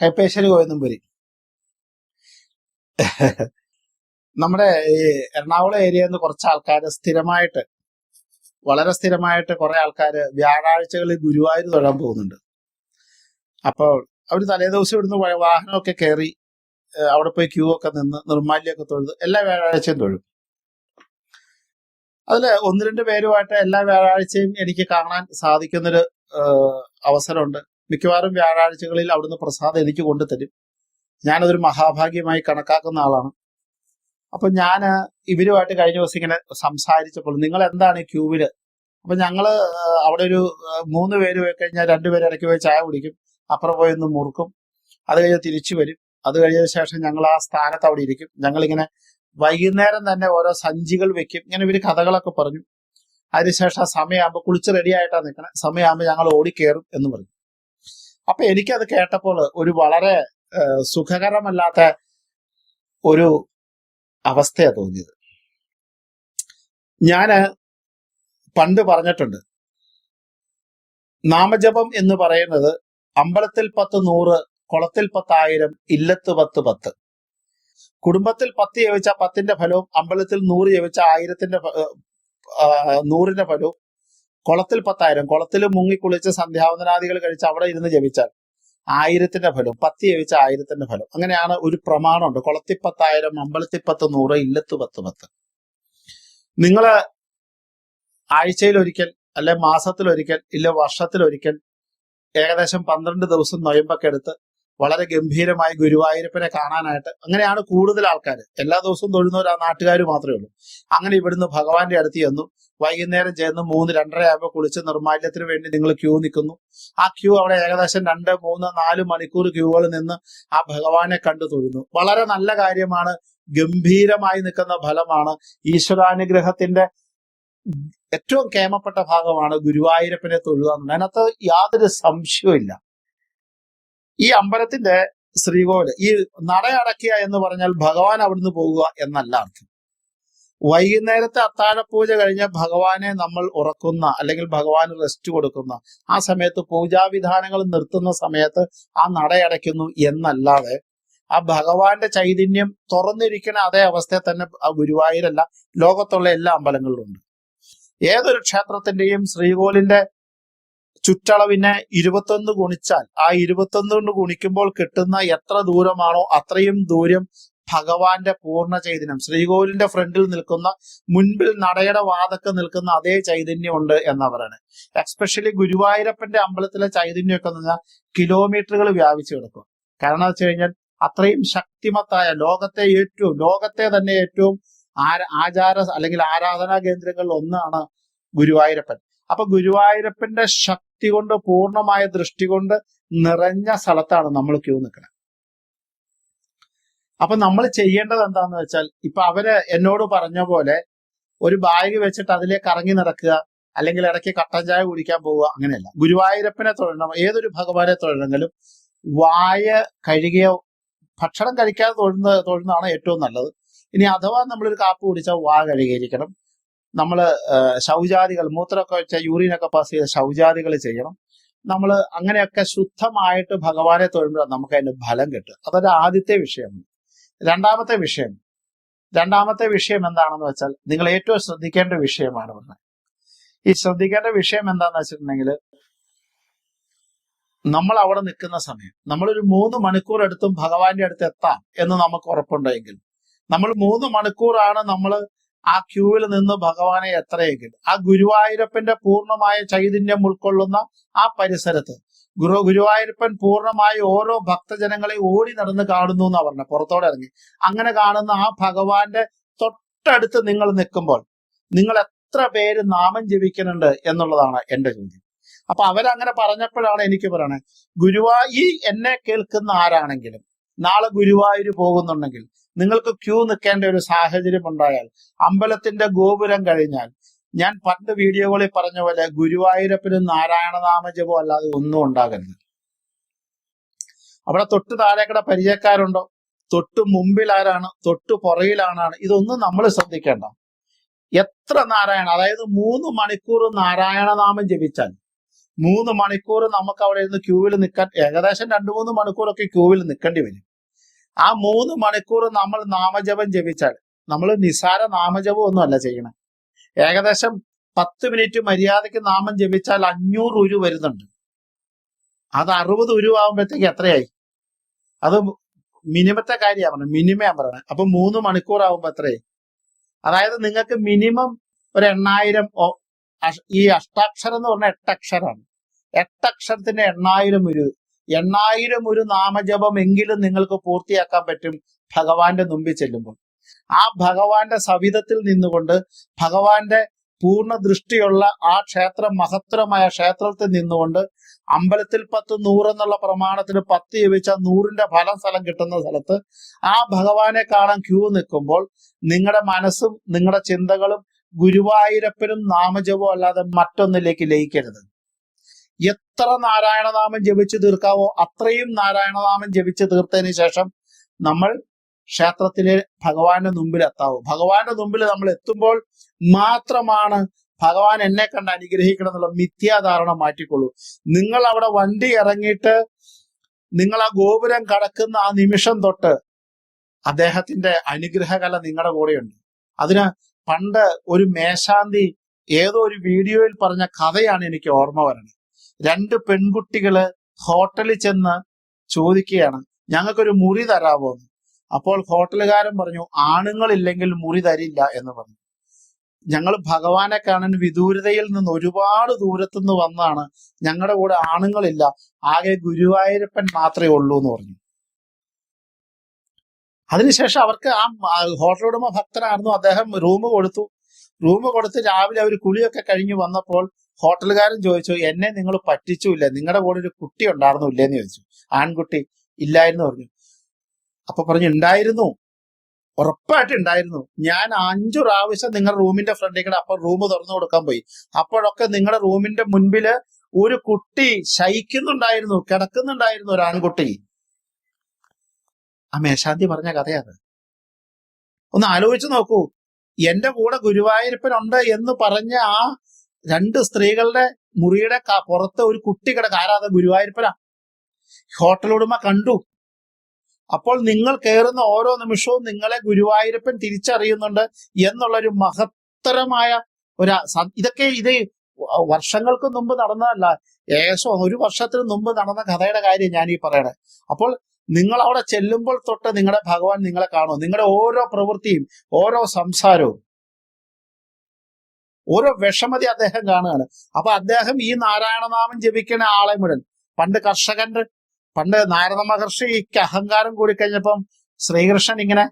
കൈപ്പേശ്ശേരി ഗോവിന്ദംപുരി നമ്മുടെ ഈ എറണാകുളം ഏരിയയിൽ നിന്ന് കുറച്ച് ആൾക്കാർ സ്ഥിരമായിട്ട് വളരെ സ്ഥിരമായിട്ട് കുറെ ആൾക്കാർ വ്യാഴാഴ്ചകളിൽ ഗുരുവായൂർ തൊഴാൻ പോകുന്നുണ്ട്. അപ്പോൾ അവർ തലേദിവസം ഇവിടുന്ന് വാഹനമൊക്കെ കയറി അവിടെ പോയി ക്യൂ ഒക്കെ നിന്ന് നിർമ്മാല്യമൊക്കെ തൊഴുത് എല്ലാ വ്യാഴാഴ്ചയും തൊഴും. അതിൽ ഒന്ന് രണ്ട് പേരുമായിട്ട് എല്ലാ വ്യാഴാഴ്ചയും എനിക്ക് കാണാൻ സാധിക്കുന്നൊരു അവസരമുണ്ട്. മിക്കവാറും വ്യാഴാഴ്ചകളിൽ അവിടുന്ന് പ്രസാദം എനിക്ക് കൊണ്ടുതരും. ഞാനതൊരു മഹാഭാഗ്യമായി കണക്കാക്കുന്ന ആളാണ്. അപ്പൊ ഞാൻ ഇവരുമായിട്ട് കഴിഞ്ഞ ദിവസം ഇങ്ങനെ സംസാരിച്ചപ്പോൾ നിങ്ങൾ എന്താണ് ഈ ക്യൂവിൽ? അപ്പൊ ഞങ്ങൾ അവിടെ ഒരു മൂന്ന് പേര് പോയി കഴിഞ്ഞാൽ രണ്ടുപേര് ഇടയ്ക്ക് പോയി ചായ കുടിക്കും. അപ്പുറം പോയി ഒന്ന് മുറുക്കും. അത് കഴിഞ്ഞ് തിരിച്ചു വരും. അത് കഴിഞ്ഞ ശേഷം ഞങ്ങൾ ആ സ്ഥാനത്ത് അവിടെ ഇരിക്കും. ഞങ്ങളിങ്ങനെ വൈകുന്നേരം തന്നെ ഓരോ സഞ്ചികൾ വെക്കും. ഇങ്ങനെ ഇവർ കഥകളൊക്കെ പറഞ്ഞു. അതിനുശേഷം സമയമാകുമ്പോൾ കുളിച്ച് റെഡി ആയിട്ടാണ് നിൽക്കണേ. സമയമാകുമ്പോൾ ഞങ്ങൾ ഓടിക്കേറും എന്ന് പറഞ്ഞു. അപ്പൊ എനിക്കത് കേട്ടപ്പോൾ ഒരു വളരെ സുഖകരമല്ലാത്ത ഒരു അവസ്ഥയാ തോന്നിയത്. ഞാൻ പണ്ട് പറഞ്ഞിട്ടുണ്ട് നാമജപം എന്ന് പറയുന്നത് അമ്പലത്തിൽ പത്ത് നൂറ് കുളത്തിൽ പത്തായിരം ഇല്ലത്ത് പത്ത് പത്ത്. കുടുംബത്തിൽ പത്ത് ജവിച്ച പത്തിന്റെ ഫലവും അമ്പലത്തിൽ നൂറ് ജവിച്ച ആയിരത്തിന്റെ നൂറിന്റെ ഫലവും കുളത്തിൽ പത്തായിരം കുളത്തിൽ മുങ്ങിക്കുളിച്ച് സന്ധ്യാവന്തനാദികൾ കഴിച്ച് അവിടെ ഇരുന്ന് ജപിച്ചാൽ ആയിരത്തിന്റെ ഫലം പത്ത് ജപിച്ച ആയിരത്തിന്റെ ഫലം. അങ്ങനെയാണ് ഒരു പ്രമാണമുണ്ട്. കുളത്തിൽ പത്തായിരം അമ്പലത്തിൽ പത്ത് നൂറ് ഇല്ലത്ത് പത്ത് പത്ത്. നിങ്ങൾ ആഴ്ചയിൽ ഒരിക്കൽ അല്ലെ മാസത്തിൽ ഒരിക്കൽ ഇല്ല വർഷത്തിൽ ഒരിക്കൽ ഏകദേശം പന്ത്രണ്ട് ദിവസം നൊയമ്പൊക്കെ എടുത്ത് വളരെ ഗംഭീരമായി ഗുരുവായൂരപ്പനെ കാണാനായിട്ട് അങ്ങനെയാണ് കൂടുതൽ ആൾക്കാർ എല്ലാ ദിവസവും തൊഴുന്നവർ ആ നാട്ടുകാർ മാത്രമേ ഉള്ളൂ. അങ്ങനെ ഇവിടുന്ന് ഭഗവാന്റെ അടുത്ത് ചെന്നു. വൈകുന്നേരം ചെന്ന് മൂന്ന് രണ്ടര ആകുമ്പോൾ കുളിച്ച് നിർമാല്യത്തിന് വേണ്ടി നിങ്ങൾ ക്യൂ നിൽക്കുന്നു. ആ ക്യൂ അവിടെ ഏകദേശം രണ്ട് മൂന്ന് നാല് മണിക്കൂർ ക്യൂകൾ നിന്ന് ആ ഭഗവാനെ കണ്ടു തൊഴുന്നു. വളരെ നല്ല കാര്യമാണ്. ഗംഭീരമായി നിൽക്കുന്ന ഫലമാണ് ഈശ്വരാനുഗ്രഹത്തിന്റെ ഏറ്റവും കേമപ്പെട്ട ഭാഗമാണ് ഗുരുവായൂരപ്പനെ തൊഴുക എന്നുള്ളത്. അതിനകത്ത് യാതൊരു സംശയവും ഇല്ല ഈ അമ്പലത്തിന്റെ ശ്രീകോവിൽ ഈ നടയടക്കുക എന്ന് പറഞ്ഞാൽ ഭഗവാൻ അവിടുന്ന് പോകുക എന്നല്ല അർത്ഥം. വൈകുന്നേരത്തെ അത്താഴപൂജ കഴിഞ്ഞ് ഭഗവാനെ നമ്മൾ ഉറക്കുന്ന അല്ലെങ്കിൽ ഭഗവാന് റെസ്റ്റ് കൊടുക്കുന്ന ആ സമയത്ത് പൂജാവിധാനങ്ങൾ നിർത്തുന്ന സമയത്ത് ആ നടയടയ്ക്കുന്നു എന്നല്ലാതെ ആ ഭഗവാന്റെ ചൈതന്യം തുറന്നിരിക്കുന്ന അതേ അവസ്ഥയെ തന്നെ ആ ഗുരുവായൂരല്ല ലോകത്തുള്ള എല്ലാ അമ്പലങ്ങളിലുണ്ട് ഏതൊരു ക്ഷേത്രത്തിന്റെയും ശ്രീകോലിന്റെ ചുറ്റളവിനെ ഇരുപത്തൊന്ന് ഗുണിച്ചാൽ ആ ഇരുപത്തൊന്ന് കൊണ്ട് ഗുണിക്കുമ്പോൾ കിട്ടുന്ന എത്ര ദൂരമാണോ അത്രയും ദൂരം ഭഗവാന്റെ പൂർണ ചൈതന്യം. ശ്രീകോവിലിന്റെ ഫ്രണ്ടിൽ നിൽക്കുന്ന മുൻപിൽ നടയുടെ വാതൊക്കെ നിൽക്കുന്ന അതേ ചൈതന്യം ഉണ്ട് എന്നവരാണ്. എക്സ്പെഷ്യലി ഗുരുവായൂരപ്പന്റെ അമ്പലത്തിലെ ചൈതന്യമൊക്കെ പറഞ്ഞാൽ കിലോമീറ്ററുകൾ വ്യാപിച്ചു കിടക്കും. കാരണം വെച്ച് കഴിഞ്ഞാൽ അത്രയും ശക്തിമത്തായ ലോകത്തെ ഏറ്റവും ലോകത്തെ തന്നെ ഏറ്റവും ആചാര അല്ലെങ്കിൽ ആരാധനാ കേന്ദ്രങ്ങളിൽ ഒന്നാണ് ഗുരുവായൂരപ്പൻ. അപ്പൊ ഗുരുവായൂരപ്പന്റെ ശക്തി കൊണ്ട് പൂർണമായ ദൃഷ്ടി കൊണ്ട് നിറഞ്ഞ സ്ഥലത്താണ് നമ്മൾ ക്യൂ നിൽക്കുന്നത്. അപ്പൊ നമ്മൾ ചെയ്യേണ്ടത് എന്താന്ന് വെച്ചാൽ ഇപ്പൊ അവർ എന്നോട് പറഞ്ഞ പോലെ ഒരു ബാഗ് വെച്ചിട്ട് അതിലേക്ക് ഇറങ്ങി നടക്കുക അല്ലെങ്കിൽ ഇടയ്ക്ക് കട്ടൻ ചായ കുടിക്കാൻ പോവുക അങ്ങനെയല്ല. ഗുരുവായൂരപ്പനെ തൊഴണം ഏതൊരു ഭഗവാനെ തൊഴണമെങ്കിലും വായ കഴുകിയ ഭക്ഷണം കഴിക്കാതെ തൊഴുന്ന തൊഴുന്നതാണ് ഏറ്റവും നല്ലത്. ഇനി അഥവാ നമ്മളൊരു കാപ്പ് കുടിച്ചാൽ വാ കഴുകിയിരിക്കണം. നമ്മൾ ശൗചാദികൾ മൂത്രമൊക്കെ വെച്ച യൂറിനൊക്കെ പാസ് ചെയ്ത ശൗചാദികൾ ചെയ്യണം. നമ്മൾ അങ്ങനെയൊക്കെ ശുദ്ധമായിട്ട് ഭഗവാനെ തൊഴുമ്പോൾ നമുക്ക് അതിന്റെ ഫലം കിട്ടും അതൊരു ആദ്യത്തെ വിഷയമാണ്. രണ്ടാമത്തെ വിഷയം രണ്ടാമത്തെ വിഷയം എന്താണെന്ന് വെച്ചാൽ നിങ്ങൾ ഏറ്റവും ശ്രദ്ധിക്കേണ്ട വിഷയമാണ് പറഞ്ഞത് ഈ ശ്രദ്ധിക്കേണ്ട വിഷയം എന്താണെന്ന് വെച്ചിട്ടുണ്ടെങ്കിൽ നമ്മൾ അവിടെ നിൽക്കുന്ന സമയം നമ്മളൊരു മൂന്ന് മണിക്കൂർ എടുത്തും ഭഗവാന്റെ അടുത്ത് എത്താം എന്ന് നമുക്ക് ഉറപ്പുണ്ടെങ്കിൽ നമ്മൾ മൂന്ന് മണിക്കൂറാണ് നമ്മൾ ആ ക്യൂവിൽ നിന്ന് ഭഗവാനെ എത്രയെങ്കിൽ ആ ഗുരുവായൂരപ്പന്റെ പൂർണമായ ചൈതന്യം ഉൾക്കൊള്ളുന്ന ആ പരിസരത്ത്. ഗുരു ഗുരുവായൂരപ്പൻ പൂർണമായി ഓരോ ഭക്തജനങ്ങളെ ഓടി നടന്ന് കാണുന്നു എന്നാ പറഞ്ഞ. പുറത്തോടെ ഇറങ്ങി. അങ്ങനെ കാണുന്ന ആ ഭഗവാന്റെ തൊട്ടടുത്ത് നിങ്ങൾ നിൽക്കുമ്പോൾ നിങ്ങൾ എത്ര പേര് നാമം ജപിക്കുന്നുണ്ട് എന്നുള്ളതാണ് എന്റെ ചോദ്യം. അപ്പൊ അവരങ്ങനെ പറഞ്ഞപ്പോഴാണ് എനിക്ക് പറയണേ ഗുരുവാ ഈ എന്നെ കേൾക്കുന്ന ആരാണെങ്കിലും നാളെ ഗുരുവായൂർ പോകുന്നുണ്ടെങ്കിൽ നിങ്ങൾക്ക് ക്യൂ നിൽക്കേണ്ട ഒരു സാഹചര്യം ഉണ്ടായാൽ അമ്പലത്തിന്റെ ഗോപുരം കഴിഞ്ഞാൽ ഞാൻ പണ്ട് വീഡിയോകളിൽ പറഞ്ഞ പോലെ ഗുരുവായൂരപ്പനും നാരായണനാമജപം അല്ലാതെ ഒന്നും ഉണ്ടാകരുത്. അവിടെ തൊട്ട് താഴേക്കട പരിചയക്കാരുണ്ടോ? തൊട്ട് മുമ്പിൽ ആരാണ് തൊട്ട് പുറകിലാണാണ് ഇതൊന്നും നമ്മൾ ശ്രദ്ധിക്കേണ്ട. എത്ര നാരായണ അതായത് മൂന്ന് മണിക്കൂർ നാരായണനാമം ജപിച്ചാൽ മൂന്ന് മണിക്കൂർ നമുക്ക് അവിടെ ഇരുന്ന് ക്യൂവിൽ നിൽക്കാൻ ഏകദേശം രണ്ടു മൂന്ന് മണിക്കൂറൊക്കെ ക്യൂവിൽ നിൽക്കേണ്ടി വരും. ആ മൂന്ന് മണിക്കൂർ നമ്മൾ നാമജപം ജപിച്ചാൽ നമ്മൾ നിസാര നാമജപം ഒന്നും അല്ല ചെയ്യണം. ഏകദേശം പത്ത് മിനിറ്റ് മര്യാദയ്ക്ക് നാമം ജപിച്ചാൽ അഞ്ഞൂറ് ഉരു വരുന്നുണ്ട്. അത് അറുപത് ഉരുവാകുമ്പോഴത്തേക്ക് എത്രയായി? അത് മിനിമത്തെ കാര്യമാണ് പറഞ്ഞത് മിനിമം പറയണത് അപ്പൊ മൂന്ന് മണിക്കൂർ ആകുമ്പോ എത്രയായി? അതായത് നിങ്ങൾക്ക് മിനിമം ഒരു എണ്ണായിരം ഈ അഷ്ടാക്ഷരം എന്ന് പറഞ്ഞ എട്ടക്ഷരമാണ്. എട്ടക്ഷരത്തിന്റെ എണ്ണായിരം ഒരു എണ്ണായിരം ഒരു നാമജപം എങ്കിലും നിങ്ങൾക്ക് പൂർത്തിയാക്കാൻ പറ്റും ഭഗവാന്റെ മുമ്പിൽ ചെല്ലുമ്പോൾ. ആ ഭഗവാന്റെ സവിധത്തിൽ നിന്നുകൊണ്ട് ഭഗവാന്റെ പൂർണ ദൃഷ്ടിയുള്ള ആ ക്ഷേത്രം മഹത്തരമായ ക്ഷേത്രത്തിൽ നിന്നുകൊണ്ട് അമ്പലത്തിൽ പത്ത് നൂറ് എന്നുള്ള പ്രമാണത്തിന് പത്ത് ജപിച്ച നൂറിന്റെ ഫലം സ്ഥലം കിട്ടുന്ന സ്ഥലത്ത് ആ ഭഗവാനെ കാണാൻ ക്യൂ നിൽക്കുമ്പോൾ നിങ്ങളുടെ മനസ്സും നിങ്ങളുടെ ചിന്തകളും ഗുരുവായൂരപ്പനും നാമജപവും അല്ലാതെ മറ്റൊന്നിലേക്ക് ലയിക്കരുത്. എത്ര നാരായണനാമം ജപിച്ചു തീർക്കാവോ അത്രയും നാരായണനാമം ജപിച്ചു തീർത്തതിന് ശേഷം നമ്മൾ ക്ഷേത്രത്തിലെ ഭഗവാന്റെ മുമ്പിൽ എത്താവൂ. ഭഗവാന്റെ മുമ്പിൽ നമ്മൾ എത്തുമ്പോൾ മാത്രമാണ് ഭഗവാൻ എന്നെ കണ്ട് അനുഗ്രഹിക്കണം എന്നുള്ള മിഥ്യാധാരണ മാറ്റിക്കൊള്ളൂ. നിങ്ങൾ അവിടെ വണ്ടി ഇറങ്ങിയിട്ട് നിങ്ങൾ ആ ഗോപുരം കടക്കുന്ന ആ നിമിഷം തൊട്ട് അദ്ദേഹത്തിന്റെ അനുഗ്രഹകല നിങ്ങളുടെ കൂടെയുണ്ട്. അതിന് പണ്ട് ഒരു മേശാന്തി ഏതോ ഒരു വീഡിയോയിൽ പറഞ്ഞ കഥയാണ് എനിക്ക് ഓർമ്മ വരുന്നത്. രണ്ട് പെൺകുട്ടികൾ ഹോട്ടലിൽ ചെന്ന് ചോദിക്കുകയാണ് ഞങ്ങൾക്കൊരു മുറി തരാവോ? എന്ന്. അപ്പോൾ ഹോട്ടലുകാരൻ പറഞ്ഞു ആണുങ്ങൾ ഇല്ലെങ്കിൽ മുറി തരില്ല എന്ന് പറഞ്ഞു. ഞങ്ങൾ ഭഗവാനെ കാണാൻ വിദൂരതയിൽ നിന്ന് ഒരുപാട് ദൂരത്തു നിന്ന് വന്നാണ് ഞങ്ങളുടെ കൂടെ ആണുങ്ങളില്ല ആകെ ഗുരുവായൂരപ്പൻ മാത്രമേ ഉള്ളൂ എന്ന് പറഞ്ഞു. അതിനുശേഷം അവർക്ക് ആ ഹോട്ടൽ ഉടമ ഭക്തനായിരുന്നു അദ്ദേഹം റൂം കൊടുത്തു. റൂം കൊടുത്ത് രാവിലെ അവർ കുളിയൊക്കെ കഴിഞ്ഞ് വന്നപ്പോൾ ഹോട്ടലുകാരൻ ചോദിച്ചു എന്നെ നിങ്ങൾ പറ്റിച്ചില്ല? നിങ്ങളുടെ കൂടെ ഒരു കുട്ടി ഉണ്ടായിരുന്നു ഇല്ലേന്ന് ചോദിച്ചു. ആൺകുട്ടി ഇല്ലായിരുന്നു പറഞ്ഞു. അപ്പൊ പറഞ്ഞു ഉണ്ടായിരുന്നു. ഉറപ്പായിട്ട് ഉണ്ടായിരുന്നു. ഞാൻ അഞ്ചു പ്രാവശ്യം നിങ്ങളുടെ റൂമിന്റെ ഫ്രണ്ടിൽ കൂടെ അപ്പൊ റൂം തുറന്നു കൊടുക്കാൻ പോയി. അപ്പോഴൊക്കെ നിങ്ങളുടെ റൂമിന്റെ മുൻപിൽ ഒരു കുട്ടി ശയിക്കുന്നുണ്ടായിരുന്നു കിടക്കുന്നുണ്ടായിരുന്നു ഒരു ആൺകുട്ടി. ആ മേശാന്തി പറഞ്ഞ കഥയാത് ഒന്ന് ആലോചിച്ചു നോക്കൂ. എന്റെ കൂടെ ഗുരുവായൂരപ്പനുണ്ട് എന്ന് പറഞ്ഞ ആ രണ്ട് സ്ത്രീകളുടെ മുറിയുടെ പുറത്ത് ഒരു കുട്ടി കിടക്ക ആരാധ ഗുരുവായൂരപ്പന. ഹോട്ടൽ ഉടമ കണ്ടു. അപ്പോൾ നിങ്ങൾ കയറുന്ന ഓരോ നിമിഷവും നിങ്ങളെ ഗുരുവായൂരപ്പൻ തിരിച്ചറിയുന്നുണ്ട് എന്നുള്ള ഒരു മഹത്തരമായ ഒരു ഇതൊക്കെ ഇത് വർഷങ്ങൾക്ക് മുമ്പ് നടന്നതല്ല. ഏകദേശം ഒരു വർഷത്തിന് മുമ്പ് നടന്ന കഥയുടെ കാര്യം ഞാൻ ഈ പറയണേ. അപ്പോൾ നിങ്ങൾ അവിടെ ചെല്ലുമ്പോൾ തൊട്ട് നിങ്ങളുടെ ഭഗവാൻ നിങ്ങളെ കാണും. നിങ്ങളുടെ ഓരോ പ്രവൃത്തിയും ഓരോ സംസാരവും. ഓരോ വിഷമതി അദ്ദേഹം കാണുകയാണ്. അപ്പൊ അദ്ദേഹം ഈ നാരായണനാമം ജപിക്കുന്ന ആളെ മുഴുവൻ. പണ്ട് കർഷകന്റെ പണ്ട് നാരദ മഹർഷിക്ക് അഹങ്കാരം കൂടി കഴിഞ്ഞപ്പം ശ്രീകൃഷ്ണൻ ഇങ്ങനെ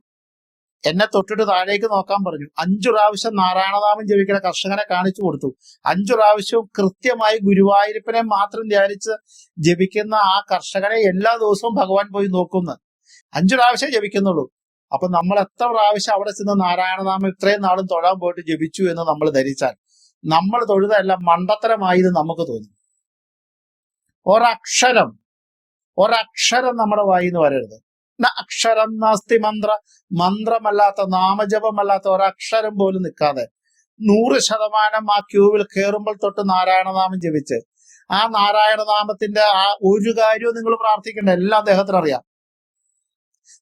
എന്നെ തൊട്ടിട്ട് താഴേക്ക് നോക്കാൻ പറഞ്ഞു. അഞ്ചു പ്രാവശ്യം നാരായണനാമം ജപിക്കുന്ന കർഷകനെ കാണിച്ചു കൊടുത്തു. അഞ്ചു പ്രാവശ്യവും കൃത്യമായി ഗുരുവായൂരപ്പനെ മാത്രം ധ്യാനിച്ച് ജപിക്കുന്ന ആ കർഷകനെ എല്ലാ ദിവസവും ഭഗവാൻ പോയി നോക്കുന്നു. അഞ്ചു പ്രാവശ്യം ജപിക്കുന്നുള്ളൂ. അപ്പൊ നമ്മൾ എത്ര പ്രാവശ്യം അവിടെ ചെന്ന് നാരായണനാമം ഇത്രയും നാളും തൊഴാൻ പോയിട്ട് ജപിച്ചു എന്ന് നമ്മൾ ധരിച്ചാൽ നമ്മൾ തൊഴുതല്ല മണ്ടത്തരമായി എന്ന് നമുക്ക് തോന്നും. ഒരക്ഷരം ഒരക്ഷരം നമ്മുടെ വായി എന്ന് പറയരുത് അക്ഷരം നാസ്തി മന്ത്ര മന്ത്രമല്ലാത്ത നാമജപമല്ലാത്ത ഒരക്ഷരം പോലും നിൽക്കാതെ നൂറ് ശതമാനം ആ ക്യൂവിൽ കയറുമ്പോൾ തൊട്ട് നാരായണനാമം ജപിച്ച് ആ നാരായണനാമത്തിന്റെ ആ ഒരു കാര്യവും നിങ്ങൾ പ്രാർത്ഥിക്കേണ്ട എല്ലാം അദ്ദേഹത്തിന് അറിയാം.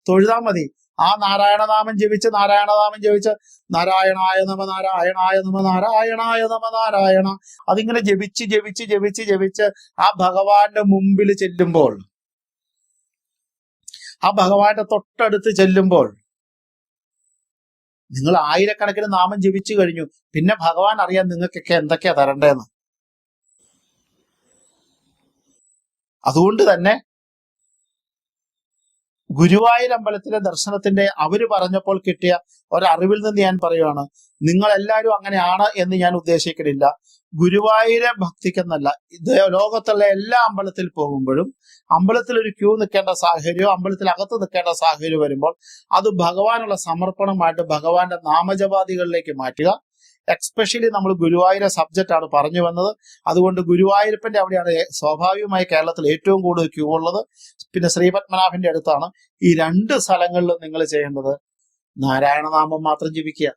തൊഴുതാൽ മതി. ആ നാരായണനാമം ജപിച്ച് നാരായണനാമം ജപിച്ച് നാരായണായ നമ നാരായണായ നമ നാരായണായ നമ നാരായണ. അതിങ്ങനെ ജപിച്ച് ജപിച്ച് ജപിച്ച് ജപിച്ച് ആ ഭഗവാന്റെ മുമ്പിൽ ചെല്ലുമ്പോൾ ആ ഭഗവാന്റെ തൊട്ടടുത്ത് ചെല്ലുമ്പോൾ നിങ്ങൾ ആയിരക്കണക്കിന് നാമം ജപിച്ചു കഴിഞ്ഞു. പിന്നെ ഭഗവാൻ അറിയാൻ നിങ്ങൾക്കൊക്കെ എന്തൊക്കെയാ തരണ്ടേന്ന്? അതുകൊണ്ട് തന്നെ ഗുരുവായൂർ അമ്പലത്തിലെ ദർശനത്തിന്റെ അവർ പറഞ്ഞപ്പോൾ കിട്ടിയ ഒരറിവിൽ നിന്ന് ഞാൻ പറയുവാണ് നിങ്ങൾ എല്ലാവരും അങ്ങനെയാണ് എന്ന് ഞാൻ ഉദ്ദേശിക്കുന്നില്ല ഗുരുവായൂരെ ഭക്തിക്കെന്നല്ല ഇത് ലോകത്തുള്ള എല്ലാ അമ്പലത്തിൽ പോകുമ്പോഴും അമ്പലത്തിൽ ഒരു ക്യൂ നിൽക്കേണ്ട സാഹചര്യം അമ്പലത്തിൽ അകത്ത് നിൽക്കേണ്ട സാഹചര്യം വരുമ്പോൾ അത് ഭഗവാനുള്ള സമർപ്പണമായിട്ട് ഭഗവാന്റെ നാമജപാദികളിലേക്ക് മാറ്റുക. എക്സ്പെഷ്യലി നമ്മൾ ഗുരുവായൂരെ സബ്ജക്റ്റ് ആണ് പറഞ്ഞു വന്നത്. അതുകൊണ്ട് ഗുരുവായൂരപ്പന്റെ അവിടെയാണ് സ്വാഭാവികമായി കേരളത്തിൽ ഏറ്റവും കൂടുതൽ ക്യൂ ഉള്ളത്. പിന്നെ ശ്രീപത്മനാഭന്റെ അടുത്താണ് ഈ രണ്ട് സ്ഥലങ്ങളിലും നിങ്ങൾ ചെയ്യേണ്ടത്. നാരായണനാമം മാത്രം ജപിക്കുക.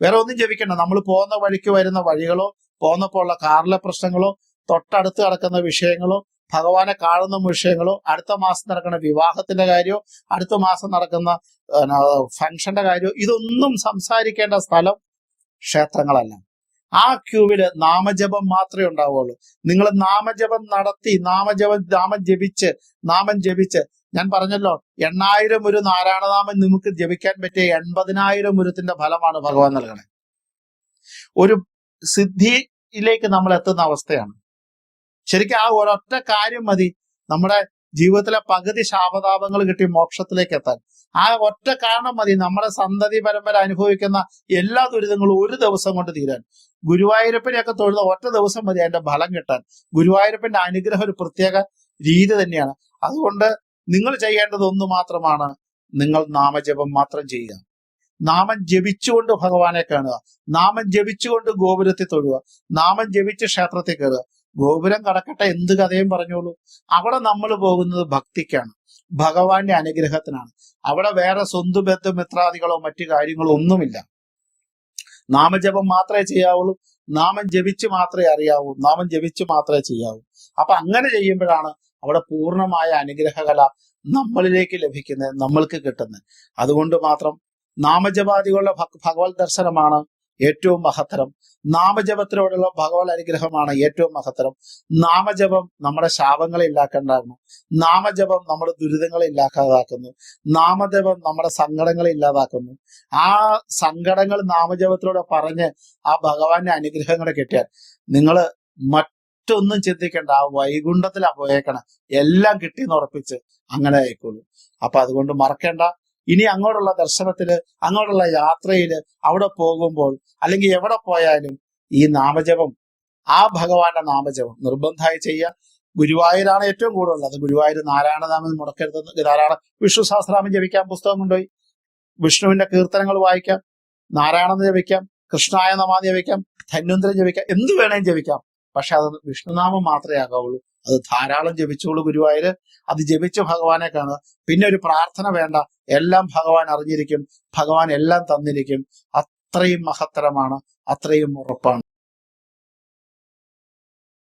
വേറെ ഒന്നും ജപിക്കണ്ട. നമ്മൾ പോകുന്ന വഴിക്ക് വരുന്ന വഴികളോ പോന്നപ്പോൾ ഉള്ള കാറിലെ പ്രശ്നങ്ങളോ തൊട്ടടുത്ത് കിടക്കുന്ന വിഷയങ്ങളോ ഭഗവാനെ കാണുന്ന വിഷയങ്ങളോ അടുത്ത മാസം നടക്കുന്ന വിവാഹത്തിന്റെ കാര്യമോ അടുത്ത മാസം നടക്കുന്ന ഫംഗ്ഷന്റെ കാര്യമോ ഇതൊന്നും സംസാരിക്കേണ്ട സ്ഥലം ക്ഷേത്രങ്ങളല്ല. ആ ക്യൂവിൽ നാമജപം മാത്രമേ ഉണ്ടാവുള്ളൂ നിങ്ങൾ നാമജപം നടത്തി നാമജപം നാമം ജപിച്ച് നാമം ജപിച്ച് ഞാൻ പറഞ്ഞല്ലോ എണ്ണായിരം ഒരു നാരായണനാമം നിങ്ങൾക്ക് ജപിക്കാൻ പറ്റിയ എൺപതിനായിരം ഉരുത്തിന്റെ ഫലമാണ് ഭഗവാൻ നൽകണേ ഒരു സിദ്ധിയിലേക്ക് നമ്മൾ എത്തുന്ന അവസ്ഥയാണ്. ശരിക്കും ആ ഒരൊറ്റ കാര്യം മതി. നമ്മുടെ ജീവിതത്തിലെ പകുതി ശാപതാപങ്ങൾ കിട്ടി മോക്ഷത്തിലേക്ക് എത്താൻ. ആ ഒറ്റ കാരണം മതി നമ്മുടെ സന്തതി പരമ്പര അനുഭവിക്കുന്ന എല്ലാ ദുരിതങ്ങളും ഒരു ദിവസം കൊണ്ട് തീരാൻ. ഗുരുവായൂരപ്പനെയൊക്കെ തൊഴുത ഒറ്റ ദിവസം മതി അതിന്റെ ഫലം കിട്ടാൻ. ഗുരുവായൂരപ്പന്റെ അനുഗ്രഹം ഒരു പ്രത്യേക രീതി തന്നെയാണ്. അതുകൊണ്ട് നിങ്ങൾ ചെയ്യേണ്ടത് ഒന്ന് മാത്രമാണ് നിങ്ങൾ നാമജപം മാത്രം ചെയ്യുക. നാമം ജപിച്ചുകൊണ്ട് ഭഗവാനെ കാണുക. നാമം ജപിച്ചുകൊണ്ട് ഗോപുരത്തിൽ തൊഴുക. നാമം ജപിച്ച് ക്ഷേത്രത്തിൽ കയറുക. ഗോപുരം കടക്കട്ടെ എന്ത് കഥയും പറഞ്ഞോളൂ. അവിടെ നമ്മൾ പോകുന്നത് ഭക്തിക്കാണ്. ഭഗവാന്റെ അനുഗ്രഹത്തിനാണ്. അവിടെ വേറെ സ്വന്തം ബന്ധുമിത്രാദികളോ മറ്റു കാര്യങ്ങളോ ഒന്നുമില്ല. നാമജപം മാത്രമേ ചെയ്യാവുള്ളൂ. നാമം ജപിച്ച് മാത്രമേ അറിയാവൂ. നാമം ജപിച്ച് മാത്രമേ ചെയ്യാവൂ. അപ്പൊ അങ്ങനെ ചെയ്യുമ്പോഴാണ് അവിടെ പൂർണമായ അനുഗ്രഹകല നമ്മളിലേക്ക് ലഭിക്കുന്നത് നമ്മൾക്ക് കിട്ടുന്നത്. അതുകൊണ്ട് മാത്രം നാമജപാദികളുടെ ഭഗവത് ദർശനമാണ് ഏറ്റവും മഹത്തരം. നാമജപത്തിനോടുള്ള ഭഗവത് അനുഗ്രഹമാണ് ഏറ്റവും മഹത്തരം. നാമജപം നമ്മുടെ ശാപങ്ങളെ ഇല്ലാക്കണ്ടാകുന്നു നാമജപം നമ്മുടെ ദുരിതങ്ങളെ ഇല്ലാക്കാതാക്കുന്നു നാമജപം നമ്മുടെ സങ്കടങ്ങളെ ഇല്ലാതാക്കുന്നു. ആ സങ്കടങ്ങൾ നാമജപത്തിലൂടെ പറഞ്ഞ് ആ ഭഗവാന്റെ അനുഗ്രഹങ്ങളെ കിട്ടിയാൽ നിങ്ങൾ മറ്റൊന്നും ചിന്തിക്കേണ്ട. ആ വൈകുണ്ഠത്തിലാ പോയേക്കണം. എല്ലാം കിട്ടിയെന്ന് ഉറപ്പിച്ച് അങ്ങനെ ആയിക്കോളൂ. അപ്പൊ അതുകൊണ്ട് മറക്കേണ്ട. ഇനി അങ്ങോട്ടുള്ള ദർശനത്തിൽ അങ്ങോട്ടുള്ള യാത്രയിൽ അവിടെ പോകുമ്പോൾ അല്ലെങ്കിൽ എവിടെ പോയാലും ഈ നാമജപം ആ ഭഗവാന്റെ നാമജപം നിർബന്ധമായി ചെയ്യുക. ഗുരുവായൂരാണ് ഏറ്റവും കൂടുതൽ അത് ഗുരുവായൂർ നാരായണ നാമം മുടക്കരുത് ധാരാളം വിഷ്ണു സഹസ്രാമം ജപിക്കാം പുസ്തകം കൊണ്ടുപോയി. വിഷ്ണുവിന്റെ കീർത്തനങ്ങൾ വായിക്കാം നാരായണം ജപിക്കാം കൃഷ്ണായ നമാ ജപിക്കാം ധന്വന്തരം ജപിക്കാം എന്ത് വേണേലും ജപിക്കാം. പക്ഷെ അത് വിഷ്ണുനാമം മാത്രമേ ആകാവുള്ളൂ. അത് ധാരാളം ജപിച്ചോളൂ ഗുരുവായൂര്. അത് ജപിച്ച് ഭഗവാനെ കാണുക. പിന്നെ ഒരു പ്രാർത്ഥന വേണ്ട. എല്ലാം ഭഗവാൻ അറിഞ്ഞിരിക്കും ഭഗവാൻ എല്ലാം തന്നിരിക്കും. അത്രയും മഹത്തരമാണ് അത്രയും ഉറപ്പാണ്.